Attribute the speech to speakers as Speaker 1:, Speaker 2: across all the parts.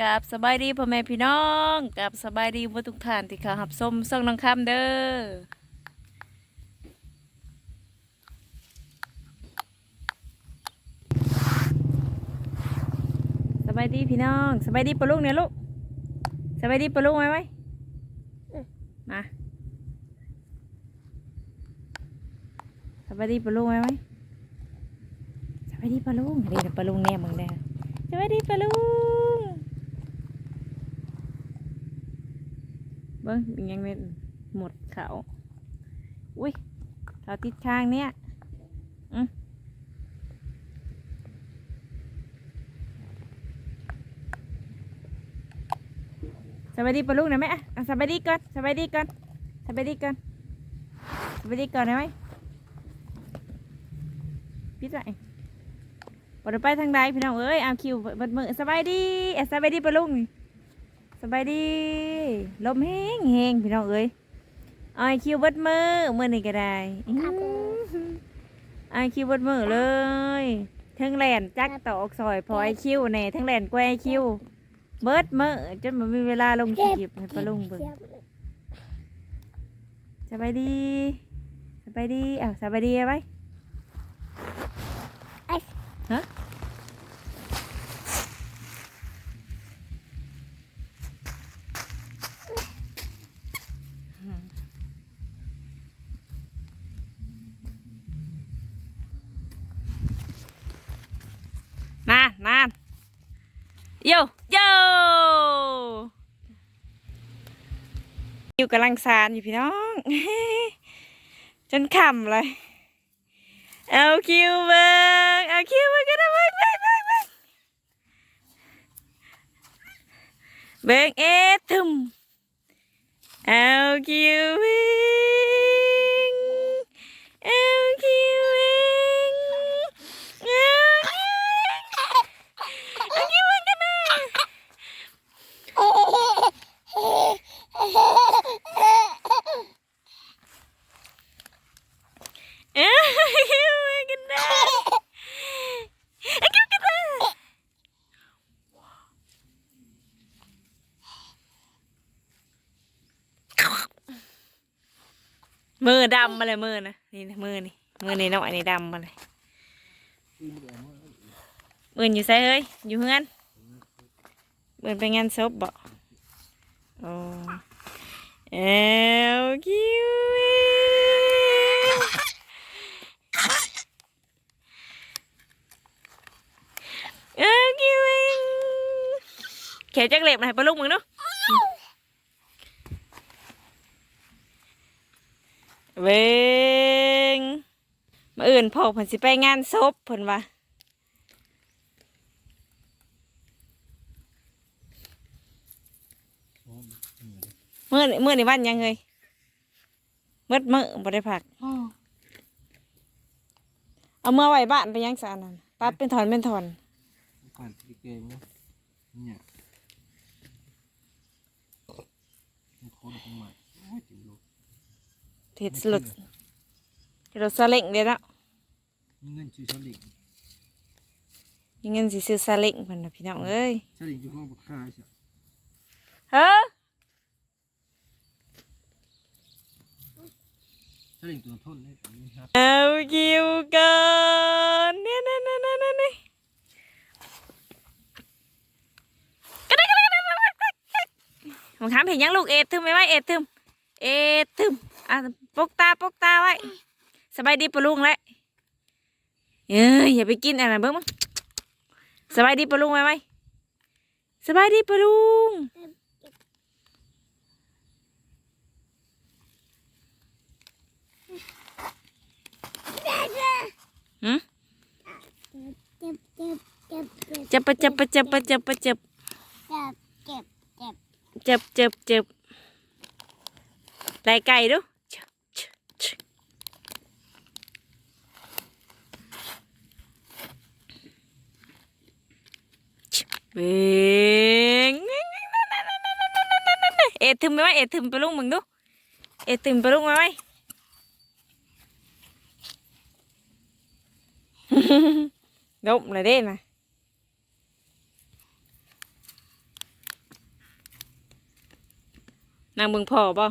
Speaker 1: กับสบายดีพ่อแม่พี่น้องกับสบายดีบ่ทุกท่านที่เขาหับส้มส่องน้องคำเด้อสบายดีพี่น้องสบายดีปะลุงเนี่ยลูกสบายดีปะลุงไหมไหมมาสบายดีปะลุงไหมไหมสบายดีปะลุงเดี๋ยวปะลุงแน่มึงแน่สบายดีปะลุง เบิ้งยังเป็นหมดเขาอุ้ยเขาติดข้างเนี้ยอืมสบายดีปะลูกหน่อยไหมอะอะสบายดีก่อนสบายดีก่อนสบายดีก่อนสบายดีก่อนได้ไหมพี่ใจปลดไปทางใดพี่น้องเอ้ยเอาคิวเบิดมือสบายดีเอะสบายดีปะลูกนี่ สบายดี ลมแห้งแห้งพี่น้องเอ้ยไอายคิวเบิดมือมือนี่ก็ได้อื้อไอายคิวเบิดมือเลยทั้งแลนจักตอกซอยพอไอคิวแน่ทั้งแลนแกวไอคิว เบิดมือจนมันมีเวลาลงคลิปให้ปะลุงเบิ่งสบายดีสบายดีอ้าวสบายดีไหมฮะนานนานโยโย อยู่กำลังซานอยู่พี่น้อง จนขำเลย เอาคิวเบิงเอาคิวเบิงก็ได้เบิงเบิงเบิงเบิงเบิงเอทึมเอาคิวเบิงเอาคิวเบิงเอาคิวเบิงเอาคิวเบิงกันนะเอาคิวเบิงกันนะเอาคิวกันนะมือดำมาเลยมือนะนี่นะมือนี่มือนี่น้อยนี่ดำมาเลยมืออยู่ไสเฮ้ยอยู่เฮือนมือไปงานศพบ่โอ้เอลคิวเองเอลคิวเองเขียนจักเล็บมาให้ปลาลูกมึงเนาะ เวงมาอื่นพ่อเพิ่นสิไปงานศพเพิ่นว่าเมื่อเมื่อในวันยังไงเมื่อมื่อบ่ได้พักเอาเมื่อไว้บ้านไปยังสารนั่นปัดเป็นถอนเป็นถอน
Speaker 2: ผ่านที่เกมเนาะเนี่ยมันโคนขึ้นมาโอ้ยจิ๋วลูก
Speaker 1: เท็ดสลุดเท็ดรถซาเล้งเด้อเนาะ
Speaker 2: มีเงินชื่อสลิง
Speaker 1: มีเงินสิซื้อซาเล้งเพิ่นน่ะพี่น้องเอ้ย
Speaker 2: สลิ งอยู่ห้องบักค่าใช่
Speaker 1: เฮ้อ
Speaker 2: สลิงตัวทนเลยนี่ครับ
Speaker 1: เอาคิวก่อนเนี่ยเนี่ยเนี่ยเนี่ยเนี่ยเนี่ยก็ได้ก็ได้ก็ได้ก็ได้ก็ได้ผมถามเห็นยังลูกเอ็ดทึมไหมไหมเอ็ดทึมเอ็ดทึมอะปกตาปกตาไว้สบายดีปะลุงเลยเอ้ยอย่าไปกินอะไรเบิ้งมั้งสบายดีปะลุงไหมไหมสบายดีปะลุงหืม
Speaker 3: เจ็บเจ็บเจ็บเจ็บ
Speaker 1: จับปะจับปะจับปะจับปะจับ
Speaker 3: เจ็บเจ็บเจ็บ
Speaker 1: จับจับจับไล่ไก่ดู เบงเอ็ดถึมไปไหมเอ็ดถึมไปลุงมึงดู เอ็ดถึมไปลุงไหมดมเลยเด้นะนางมึงพอป่ะ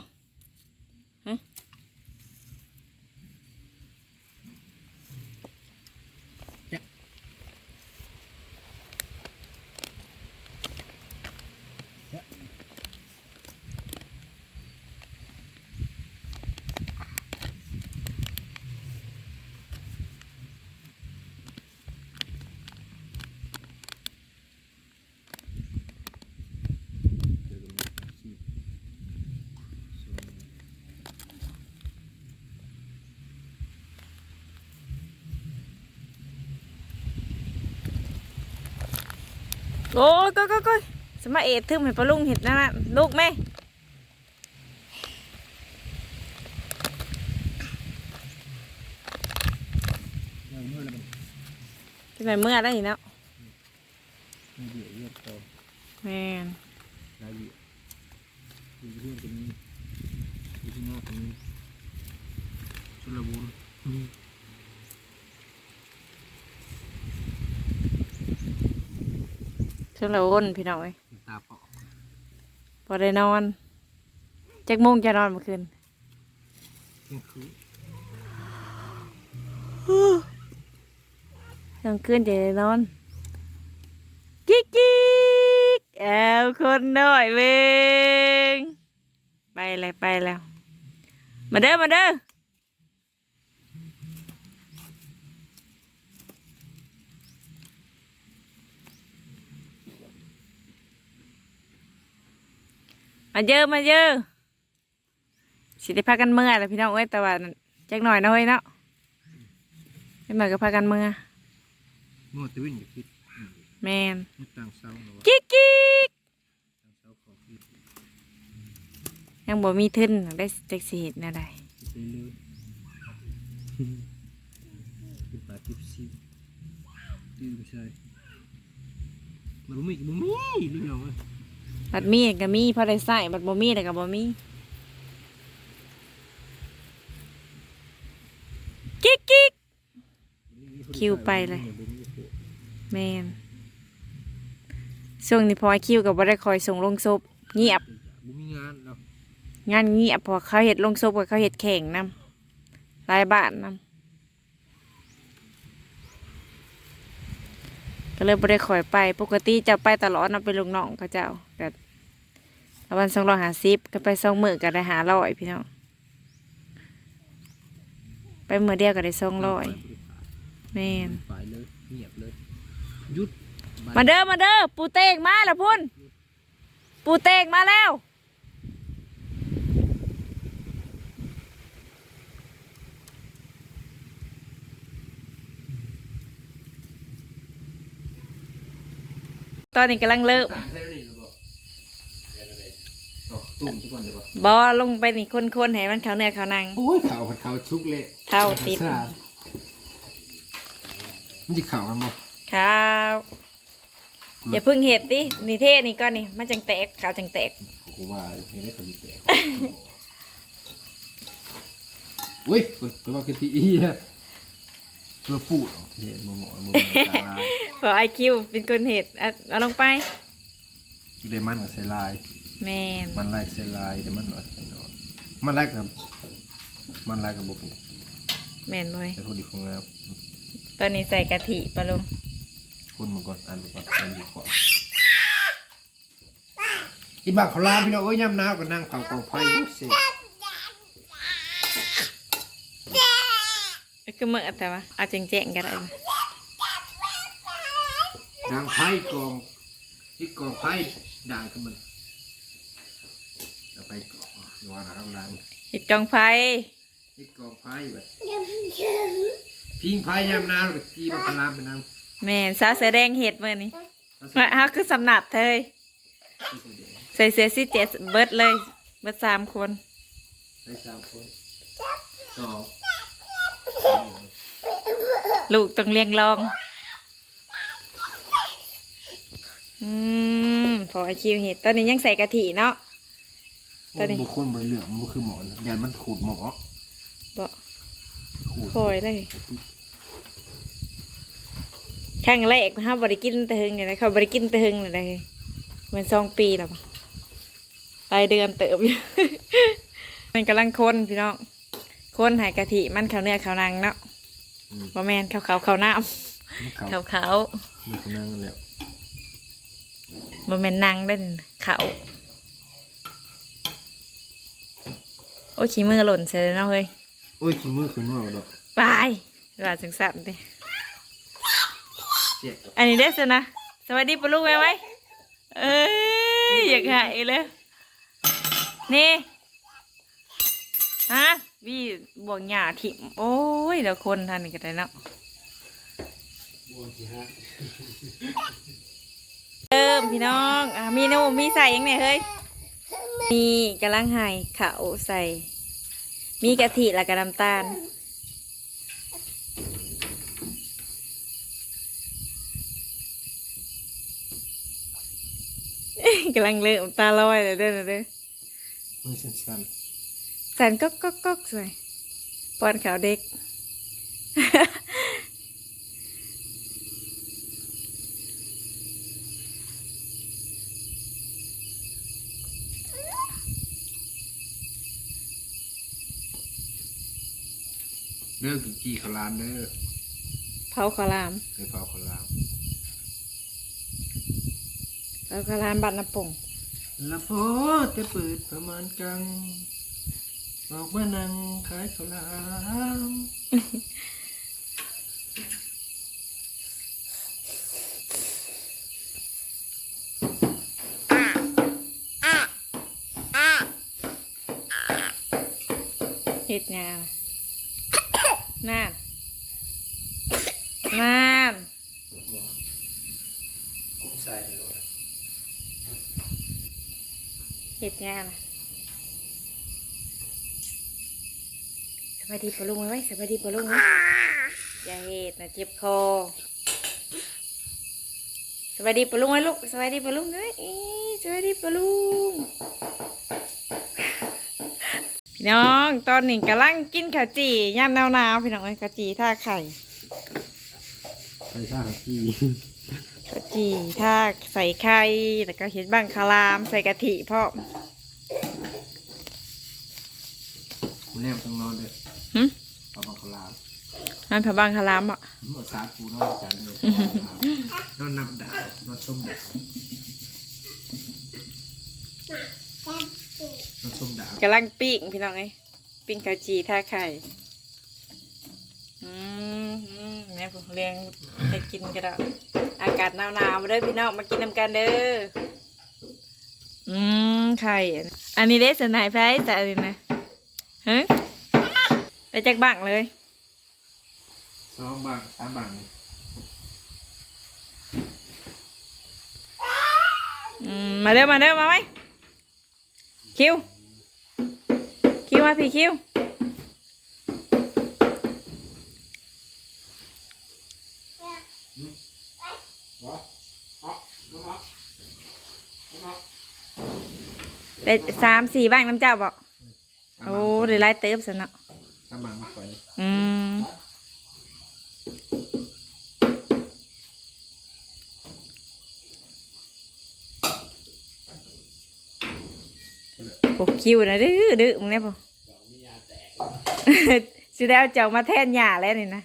Speaker 1: โอ้ยก็ก็ก็สมาเอ็ดทึมให้ปลาลุงเห็ดนั่นน่ะลูกแม่
Speaker 2: ยังเมื่อแล้วมัน
Speaker 1: ที่ไหนเมื่อได้
Speaker 2: ยอะเยอะ
Speaker 1: แมน
Speaker 2: เอียดอยู่ที่เรื่องตรงนี้อยู่ที่นอกตรงนี้ชลบุรี
Speaker 1: ช่วงเราอ้นพี่น้องเอ้ย
Speaker 2: ตาเปาะ
Speaker 1: พอได้นอนจักโมงจะนอนเมื่อคืน
Speaker 2: เที่ยงคืน
Speaker 1: กลางคืนจะได้นอน กิ๊กกิ๊กแอลคนน้อยเวงไปเลยไปแล้ว มาเด้อมาเด้อ มาเยอะมาเยอะสิได้พากันเมื่อแหละพี่น้องเอ้ยแต่ว่าจักหน่อยนะเว้ยเนาะไม่เหมือนกับพากันเมื่อ
Speaker 2: เมื่อตะวินอย่าคิด
Speaker 1: แมน
Speaker 2: ไม่ต่างเศร้าหรอก
Speaker 1: กิ๊กกิ๊ก
Speaker 2: ต่างเศร้าของคิด
Speaker 1: ยังบ่มีทึนได้จักสิเห็ดแนวใด
Speaker 2: ไปเลยเป็นปลาทิพย์ซิตื้อไม่ใช่มันบ่มีบ่มีลูกน้องเอ้ย
Speaker 1: บัดมีก็มีพอได้ใส่บัดบ่มีแต่ก็บ่มีกิ๊กกิ๊กคิวไปเลยแมนช่วงนี้พอไอ้คิวกับบ่ได้คอยส่งลงศพเงียบ
Speaker 2: บ่มีงานเนาะ
Speaker 1: งานเงียบเพอเขาเห็ดลงศพกับเขาเห็ดแข่งนํรายบ้านนํก็เลยบ่ได้คอยไปปกติจะไปตลอดนะเป็นลูกน้องเขาเจ้าก็ วันสองร้อยห้าสิบก็ไปสองมื้อก็ได้หาร้อยพี่น้องไปมื้อเดียวก็ได้สองร้อยแม่น
Speaker 2: ฝ่ายเลยเงียบเลยหยุด
Speaker 1: มาเด้อมาเด้อปูเตงมาแล้วพุ่นปูเตงมาแล้วตอนนี้กำลังเริ่ม
Speaker 2: ตุ่มทุกคนเลยป่ะ
Speaker 1: บอลงไปนี่คนๆให้มันเขาเนื้อเขานัง
Speaker 2: โอ้ยข่าวผัดข่าวชุกเลย
Speaker 1: เท่าติด
Speaker 2: มันจะข่าวกันบ่
Speaker 1: ข้าวอย่าเพึ่งเห็ดดินี่เทนี่ก้อนนี่มันจังแตกขาวจังแตก
Speaker 2: กูว่าเห็นได้คนดีแปลกอุ้ยไปว่าคือที่อีอะเพื่อพูดเห็นมึงหมอมึงตาลาย
Speaker 1: พอไอคิวเป็นคนเห็ดเอาเอาลงไป
Speaker 2: เดมันกับเซลาย
Speaker 1: แมน
Speaker 2: มันไล่เซลายเดมันหน่อยมันไล่กับมันไล่กับบุก
Speaker 1: แมนเลย
Speaker 2: แต่คนดีของแล้ว
Speaker 1: ตอนนี้ใส่กะทิปะลุง
Speaker 2: คนมึงก่อนอันมึงก่อนอันดีก่อนอีบักเขาลาพี่น้องเอ้ยย่ำน้าวกับนั่งเผากองไฟเสร็จ
Speaker 1: ก็เมื่อแต่ว่าเอาแจ้งๆกันได้
Speaker 2: ดังไฟกองที่กองไฟดังขึ้นมันเอา ไปกองอยู่ว่านะครับดัง
Speaker 1: เห็ดกองไฟ
Speaker 2: ที่กองไฟแบบพิงไฟย่ำน้าวกับจีบักเขาลามไปน้ำ
Speaker 1: แมนสาวเสือแดงเห็ดเมื่อนี้มาฮะคือสำนับเธอใส่เสื้อสีเจ็ดเบิดเลย เบิดสามคน
Speaker 2: ใช้สามคนสอง
Speaker 1: ลูกต้องเลี้ยงรอง อืมพอไอคิวเห็ดตอนนี้ยังใส่กะทิเนาะ ตอนนี้
Speaker 2: บุคคลบนเหลืองมันคือหมอนยันมันขูดหมอ
Speaker 1: บ่
Speaker 2: ขูด
Speaker 1: คอยเลยครั้งแรกนะฮะบริกินแตะหึงเลยนะเขาบริกินแตะหึงเลยนะเหมือนสองปีแล้วปะรายเดือนเติบอยู่มันกำลังคนพี่น้องคนใหายกะทิมันข้าวเนื้อข้าวนังเนาะ
Speaker 2: อืม
Speaker 1: บะแมนข้าวขาวข้าวน้
Speaker 2: เขาำ
Speaker 1: ข้าวขาว
Speaker 2: ไม่คนนั่งแล้ว
Speaker 1: บะแมนนังได้นข้าว อ้ยขี้มือหล่นเสียเลยเนาะเฮ้ย
Speaker 2: โอ้ยขี้มือขึ้นว่าดอก
Speaker 1: ไปว่าจังสันดิ
Speaker 2: เจ็บ
Speaker 1: อันนี้เด้อสินะสวัสดีปะลูกไหมไหมเอ้ยอยากหายเลยนี่ฮะวี่บวงหญ้าทิมโอ้ยเดี๋ยวคนทันนี่ก็ได้เนาะเริ่มพี่น้องอะมีนูมีใส่ยังไงเฮ้ย มีกำลังใหายขาวใส่ มีกะทิและกระน้ำตาล กำลังเริ่มตาลอยเลยเด้อเด้อ
Speaker 2: มือสั้น
Speaker 1: สันก็ก็ก็สวยป้อนขาวเด็ก
Speaker 2: เลิกกินจีขาวหลามเด้อ
Speaker 1: เผาขาวหลาม
Speaker 2: เคยเผาขาวหลาม
Speaker 1: เผาขาวหลามบัดน้ำปง
Speaker 2: ละโพจะเปิดประมาณกลางบอกว่านั่งขายข้าวหลาม
Speaker 1: เฮ็ดงา นน่านน่าน
Speaker 2: ใส่เลย
Speaker 1: เฮ็ดงานสบายดีปะลุงไหมไว้สบายดีปะลุงไหมอย่าเฮ็ดนะเจ็บคอสบายดีปะลุงไหมลูกสบายดีปะลุงเลยอีสบายดีปะลุง พี่น้องตอนนี้กำลังกินข้าวจี่ย่ามหนาวๆพี่น้องเอ้ยข้าวจี่ท่าไข่
Speaker 2: ใส่ชาขี้
Speaker 1: ข้าวจี่ท่าใส่ไข่แล้วก็เห็ดบ้างคารามใส่กะทิพ่อ
Speaker 2: คุณแนมต้องนอนด้วย
Speaker 1: หึ
Speaker 2: เอาบังขาวหลาม
Speaker 1: มันผับางคารามอะ
Speaker 2: หมดสาคูนอนจานเลยนอนนับดาวนอนส้มดาวนอนส้มดาว
Speaker 1: กำลังปิ้งพี่น้องเอ้ยปิ้งข้าวจี่ท่าไข่อืมอืมแม่ผมเลี้ยงให้กินกันแล้วอากาศหนาวๆมาเด้อพี่น้องมากินน้ำกันเด้ออืมไข่อันนี้ได้สนายไพ่แต่อันนี้นะฮะไปจากบังเลย
Speaker 2: สองบางสามบาง
Speaker 1: อืมมาเด้อมาเด้อมาไหมคิวคิ วมาพี่คิวได้สามสี่บ้างน้ำเจ้าบอกโอ้เดี๋ยวไล่เติมสนเนาะ
Speaker 2: สามบางไม่ไป
Speaker 1: อืมโอ้คิวนะดื้อดื้อมึงเนี่ยปะ สิได้เอาเจ้ามาแทนหย่าแล้วนี่นะ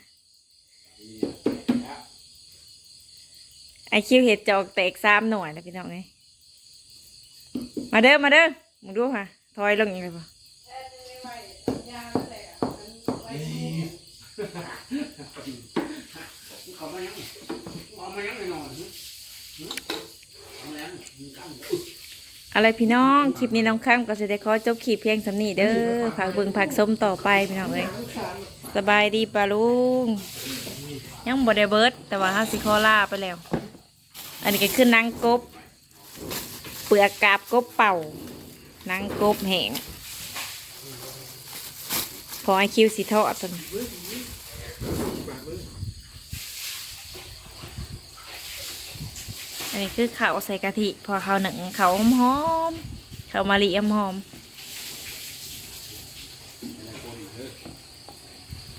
Speaker 1: ไอคิวเห็ดจอกแตกสามหน่วยนะพี่น้องไงมาเด้อมาเด้อมึงดูค่ะถอยลงอีกเลยปะ
Speaker 4: เขามายังเอามายังไม่นอน อะ
Speaker 1: ไรพี่น้องคลิปนี้น้องข้ามก็จะได้ขอจบคลิปเพียงสำนีเด้อผักเบิงผักส้มต่อไปพี่น้องเอ้ยสบายดีปะลุงยังบ่ได้เบิร์ดแต่ว่าห้าสิคอล่าไปแล้ว อันนี้ก็คือนังกบ เปลือกกาบกบเป่านังกบแห้งพอไอคิวสีทอดตอนนี้ อันนี้คือข้าวใส่กะทิ พอข้าวหนึ่งข้าวหอมๆข้าวมะลิหอมๆ